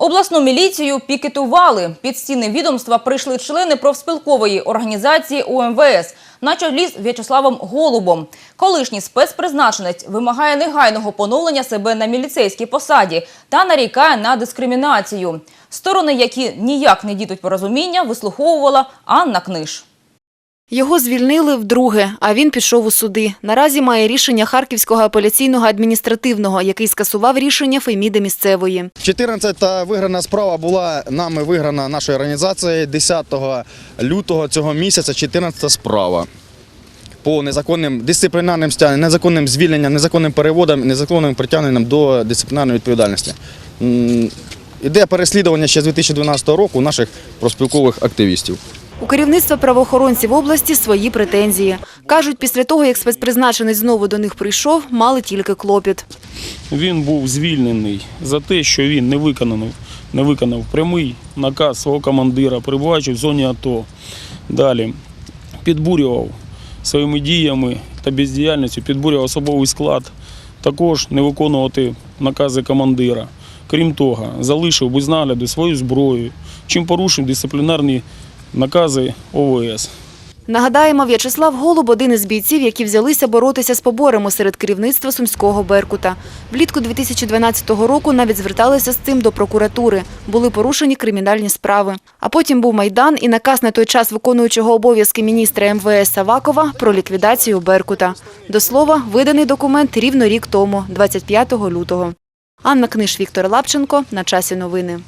Обласну міліцію пікетували. Під стіни відомства прийшли члени профспілкової організації УМВС на чолі з В'ячеславом Голубом. Колишній спецпризначенець вимагає негайного поновлення себе на міліцейській посаді та нарікає на дискримінацію. Сторони, які ніяк не дідуть порозуміння, вислуховувала Анна Книж. Його звільнили вдруге, а він пішов у суди. Наразі має рішення Харківського апеляційного адміністративного, який скасував рішення Феміди місцевої. 14-та виграна справа була нами виграна нашою організацією 10 лютого цього місяця. 14-та справа по незаконним дисциплінарним стягненням, незаконним звільненням, незаконним переводам, незаконним притягненням до дисциплінарної відповідальності. Іде переслідування ще з 2012 року наших проспілкових активістів. У керівництва правоохоронців області свої претензії. Кажуть, після того, як спецпризначенець знову до них прийшов, мали тільки клопіт. Він був звільнений за те, що він не виконав, не виконав прямий наказ свого командира, перебуваючи в зоні АТО. Далі підбурював своїми діями та бездіяльністю, підбурював особовий склад, також не виконувати накази командира. Крім того, залишив без нагляду свою зброю, чим порушив дисциплінарні накази ОВС. Нагадаємо, В'ячеслав Голуб – один із бійців, які взялися боротися з поборами серед керівництва Сумського «Беркута». Влітку 2012 року навіть зверталися з цим до прокуратури. Були порушені кримінальні справи. А потім був Майдан і наказ на той час виконуючого обов'язки міністра МВС Авакова про ліквідацію «Беркута». До слова, виданий документ рівно рік тому, 25 лютого. Анна Книж, Віктор Лапченко. На часі новини.